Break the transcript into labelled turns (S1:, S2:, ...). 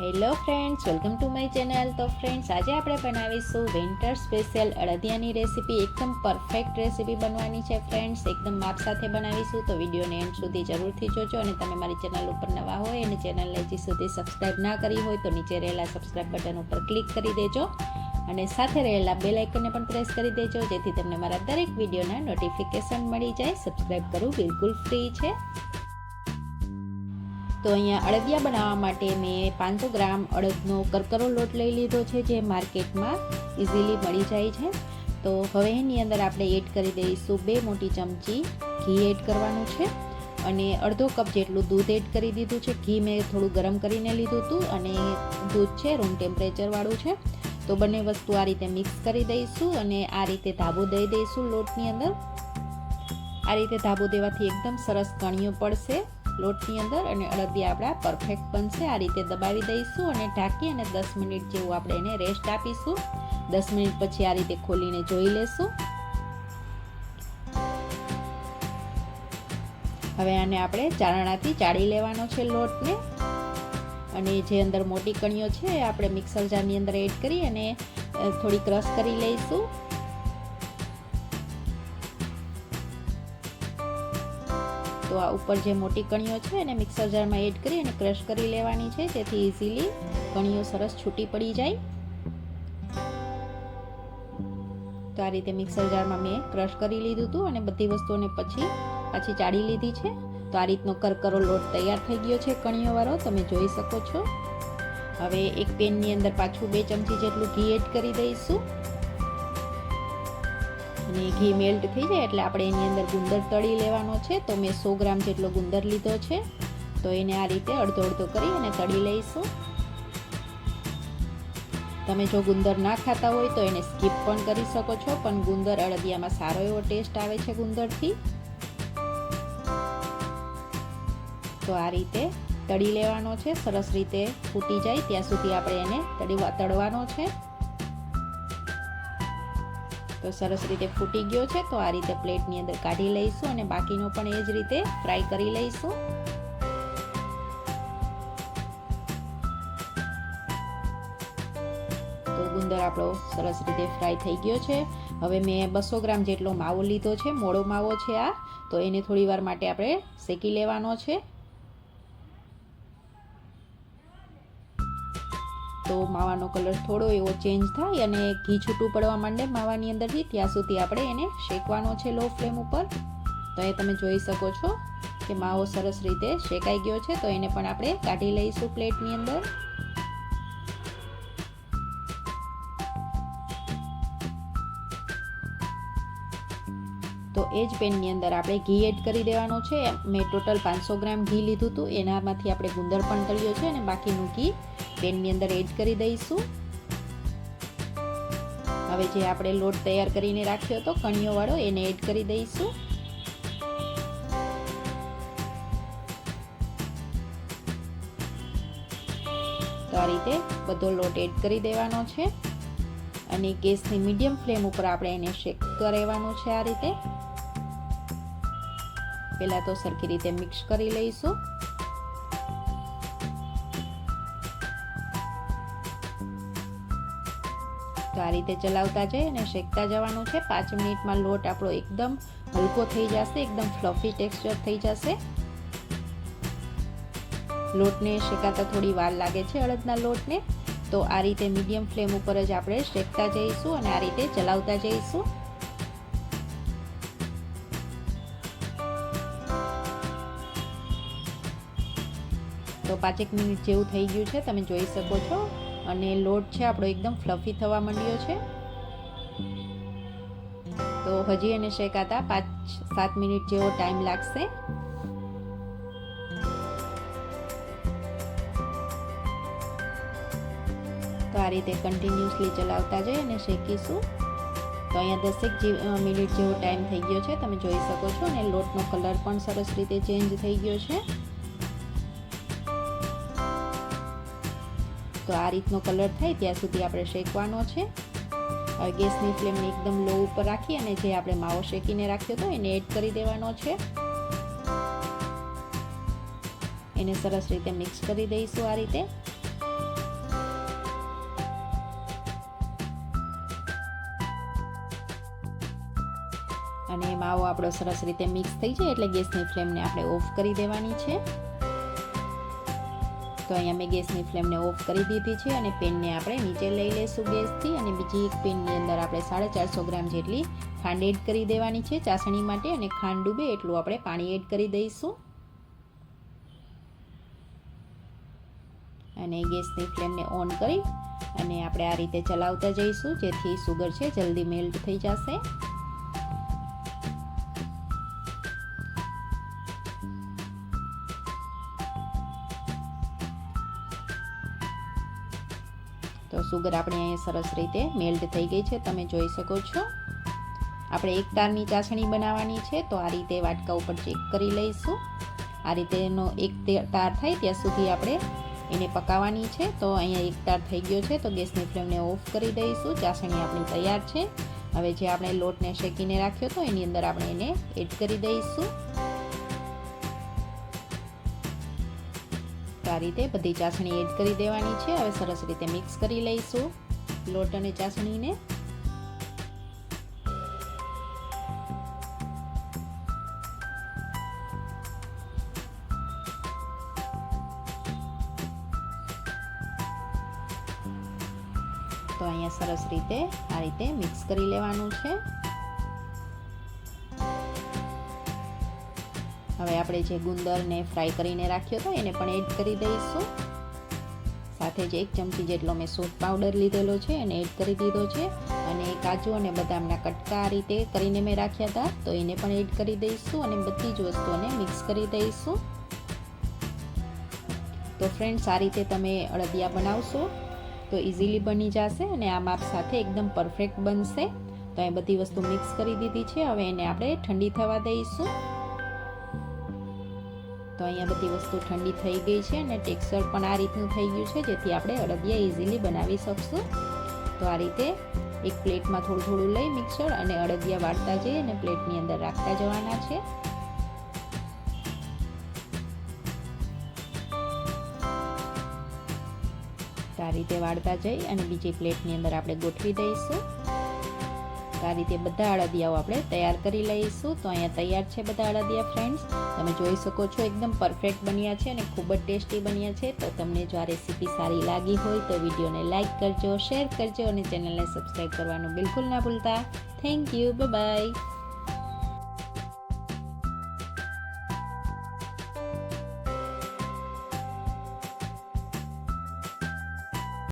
S1: Hello friends, welcome to my channel. તો friends, આજે આપણે બનાવીશું વિન્ટર સ્પેશિયલ અડદિયાની રેસીપી. એકદમ પરફેક્ટ રેસીપી બનવાની છે ફ્રેન્ડ્સ. એકદમ માપ સાથે બનાવીશું. તો વિડીયોને એન્ડ સુધી જરૂરથી જોજો અને તમે મારી ચેનલ ઉપર નવા હોય અને ચેનલને હજી સુધી સબસ્ક્રાઈબ ના કરી હોય તો નીચે રહેલા સબસ્ક્રાઈબ બટન ઉપર ક્લિક કરી દેજો અને સાથે રહેલા બેલ આઇકનને પણ પ્રેસ કરી દેજો, જેથી તમને મારા દરેક વિડીયોના નોટિફિકેશન મળી જાય. સબસ્ક્રાઈબ કરવું બિલકુલ ફ્રી છે. તો અહીંયા અડદિયા બનાવવા માટે મેં પાંચસો ગ્રામ અડદનો કરકરો લોટ લઈ લીધો છે, જે માર્કેટમાં ઇઝીલી મળી જાય છે. તો હવે એની અંદર આપણે એડ કરી દઈશું બે મોટી ચમચી ઘી એડ કરવાનું છે અને અડધો કપ જેટલું દૂધ એડ કરી દીધું છે. ઘી મેં થોડું ગરમ કરીને લીધું હતું અને દૂધ છે રૂમ ટેમ્પરેચરવાળું છે. તો બંને વસ્તુ આ રીતે મિક્સ કરી દઈશું અને આ રીતે ધાબો દઈ દઈશું લોટની અંદર. આ રીતે ધાબો દેવાથી એકદમ સરસ કણિયો પડશે. લોટની અંદર અને અડદી આપણા પરફેક્ટ બનશે. આ રીતે દબાવી દઈશું અને ઢાંકી અને દસ મિનિટ જેવું આપણે એને રેસ્ટ આપીશું. દસ મિનિટ પછી આ રીતે ખોલીને જોઈ લેશું. હવે આને આપણે ચારણાથી ચાળી લેવાનો છે લોટને. અને જે અંદર મોટી કણીઓ છે આપણે મિક્સર જારની અંદર એડ કરી અને થોડી ક્રશ કરી લઈશું. આ ઉપર જે મોટી કણીઓ છે એને મિક્સર જારમાં એડ કરી અને ક્રશ કરી લેવાની છે. જેથી ઇઝીલી કણીઓ સરસ છૂટી પડી જાય. તો આ રીતે મિક્સર જારમાં મેં ક્રશ કરી લીધું હતું અને બધી વસ્તુઓને પછી પાછી ચાળી લીધી છે. તો આ રીતનો કરકરો લોટ તૈયાર થઈ ગયો છે કણીઓવાળો. તમે જોઈ શકો છો. હવે એક પેનની અંદર પાછું બે ચમચી જેટલું ઘી એડ કરી દઈશું. અને ઘી મેલ્ટ થઈ જાય એટલે આપણે એની અંદર ગુંદર તળી લેવાનો છે. તો મેં સો ગ્રામ જેટલો ગુંદર લીધો છે. તો એને આ રીતે અડધો અડધો કરી અને તળી લઈશું. તમે જો ગુંદર ના ખાતા હોય તો એને સ્કીપ પણ કરી શકો છો, પણ ગુંદર અડદિયામાં સારો એવો ટેસ્ટ આવે છે ગુંદરથી. તો આ રીતે તળી લેવાનો છે. સરસ રીતે ફૂટી જાય. ત્યાં સુધી આપણે એને તળવા તળવાનો છે. તો સરસ રીતે ફૂટી ગયો છે. તો આ રીતે પ્લેટની અંદર કાઢી લઈશું અને બાકીનો પણ એ જ રીતે ફ્રાય કરી લઈશું. તો ગુંદર આપણો સરસ રીતે ફ્રાય થઈ ગયો છે. હવે મેં બસો ગ્રામ જેટલો માવો લીધો છે. મોડો માવો છે આ. તો એને થોડી વાર માટે આપણે શેકી લેવાનો છે. તો માવાનો કલર થોડો એવો ચેન્જ થાય અને ઘી છૂટું પડવા માંડે માવાની અંદરથી, ત્યાં સુધી આપણે એને શેકવાનો છે લો ફ્લેમ ઉપર. તો એ તમે જોઈ શકો છો કે માવો સરસ રીતે શેકાઈ ગયો છે, તો એને પણ આપણે કાઢી લઈશું પ્લેટની અંદર. તો એ જ પેનની અંદર આપણે ઘી એડ કરી દેવાનું છે. મેં ટોટલ પાંચસો ગ્રામ ઘી લીધું હતું, એનામાંથી આપણે ગુંદર પણ તળ્યો છે અને બાકીનું ઘી પેનની અંદર એડ કરી દઈશું. હવે જે આપણે લોટ તૈયાર કરીને રાખ્યો હતો, કણીઓવાળો, એને એડ કરી દઈશું. તો આ રીતે બધો લોટ એડ કરી દેવાનો છે. અને ગેસની મીડિયમ ફ્લેમ ઉપર આપણે એને શેક રહેવાનું છે આ રીતે. પહેલાં તો સરખી રીતે મિક્સ કરી લઈશું. તો આ રીતે ચલાવતા જઈએ અને શેકતા જવાનું છે. પાંચ મિનિટમાં લોટ આપણો એકદમ હલકો થઈ જશે, એકદમ ફ્લફી ટેક્સચર થઈ જશે. લોટને શેકાતા થોડી વાર લાગે છે અડદના લોટને. તો આ રીતે મીડિયમ ફ્લેમ ઉપર જ આપણે શેકતા જઈશું અને આ રીતે ચલાવતા જઈશું. તો પાંચેક મિનિટ જેવું થઈ ગયું છે. તમે જોઈ શકો છો. અને લોટ છે, આપણો એકદમ ફ્લફી થવા માંડ્યો છે. તો હજી એને શેકાતા પાંચ, સાત મિનિટ જેવો ટાઈમ લાગશે. તો આ રીતે કન્ટિન્યુઅસલી ચલાવતા જઈએ અને શેકીશું. તો અહીંયા દસેક મિનિટ જેવો ટાઈમ થઈ ગયો છે, તમે જોઈ શકો છો. અને લોટનો કલર પણ સરસ રીતે ચેન્જ થઈ ગયો છે. તો આ રીતનો કલર થાય ત્યાં સુધી આપણે શેકવાનો છે. હવે ગેસની ફ્લેમને એકદમ લો ઉપર રાખી અને જે આપણે માવો શેકીને રાખ્યો હતો એને એડ કરી દેવાનો છે. એને સરસ રીતે મિક્સ કરી દઈશું આ રીતે. અને માવો આપણો સરસ રીતે મિક્સ થઈ જાય એટલે ગેસની ફ્લેમને આપણે ઓફ કરી દેવાની છે. તો અહીંયા મેં ગેસની ફ્લેમને ઓફ કરી દીધી છે અને પેનને આપણે નીચે લઈ લઈશું ગેસથી અને બીજી એક પેનની અંદર આપણે સાડા ચારસો ગ્રામ જેટલી ખાંડ એડ કરી દેવાની છે ચાસણી માટે અને ખાંડ ડૂબે એટલું આપણે પાણી એડ કરી દઈશું. અને ગેસની ફ્લેમને ઓન કરી અને આપણે આ રીતે ચલાવતા જઈશું જેથી સુગર છે, જલ્દી મેલ્ટ થઈ જશે. તો સુગર આપણે અહીંયા સરસ રીતે મેલ્ટ થઈ ગઈ છે, તમે જોઈ શકો છો. આપણે એક તારની ચાસણી બનાવવાની છે, તો આ રીતે વાટકા ઉપર ચેક કરી લઈશું. આ રીતેનો એક તાર થાય ત્યાં સુધી આપણે એને પકાવવાની છે, તો અહીંયા એક તાર થઈ ગયો છે, તો ગેસની ફ્લેમને ઓફ કરી દઈશું. ચાસણી આપણી તૈયાર છે. હવે જે આપણે લોટને શેકીને રાખ્યો તો એની અંદર આપણે એને એડ કરી દઈશું. આ રીતે બધી ચાસણી એડ કરી દેવાની છે. હવે સરસ રીતે મિક્સ કરી લઈશું. લોટ અને ચાસણીને. તો અહીંયા સરસ રીતે આ રીતે મિક્સ કરી લેવાનું છે. હવે આપણે જે ગુંદરને ફ્રાય કરીને રાખ્યો હતો એને પણ એડ કરી દઈશું. સાથે જ એક ચમચી જેટલો મેં સૂપ પાવડર લીધેલો છે, એને એડ કરી દીધો છે. અને કાજુ અને બદામના કટકા આ રીતે કરીને મેં રાખ્યા હતા, તો એને પણ એડ કરી દઈશું અને બધી જ વસ્તુઓને મિક્સ કરી દઈશું. તો ફ્રેન્ડ્સ, આ રીતે તમે અડદિયા બનાવશો તો ઇઝીલી બની જશે અને આ માપ સાથે એકદમ પરફેક્ટ બનશે. તો એ બધી વસ્તુ મિક્સ કરી દીધી છે, હવે એને આપણે ઠંડી થવા દઈશું. તો અહીંયા બધી વસ્તુ ઠંડી થઈ ગઈ છે અને ટેક્સચર પણ આ રીતનું થઈ ગયું છે, જેથી આપણે અડદિયા ઇઝીલી બનાવી શકશું. તો આ રીતે એક પ્લેટમાં થોડું થોડું લઈ મિક્સર અને અડદિયા વાળતા જઈએ અને પ્લેટની અંદર રાખતા જવાના છે. આ રીતે વાળતા જઈ અને બીજી પ્લેટની અંદર આપણે ગોઠવી દઈશું. આ રીતે બધા અડદિયાઓ આપણે તૈયાર કરી લઈશું. તો અહીંયા તૈયાર છે બધા અડદિયા ફ્રેન્ડ્સ તમે જોઈ શકો છો એકદમ પરફેક્ટ બન્યા છે અને ખૂબ જ ટેસ્ટી બન્યા છે. તો તમને જો આ રેસીપી સારી લાગી હોય તો વિડીયોને લાઇક કરજો શેર કરજો અને ચેનલને સબસ્ક્રાઈબ કરવાનું બિલકુલ ના ભૂલતા. Thank you bye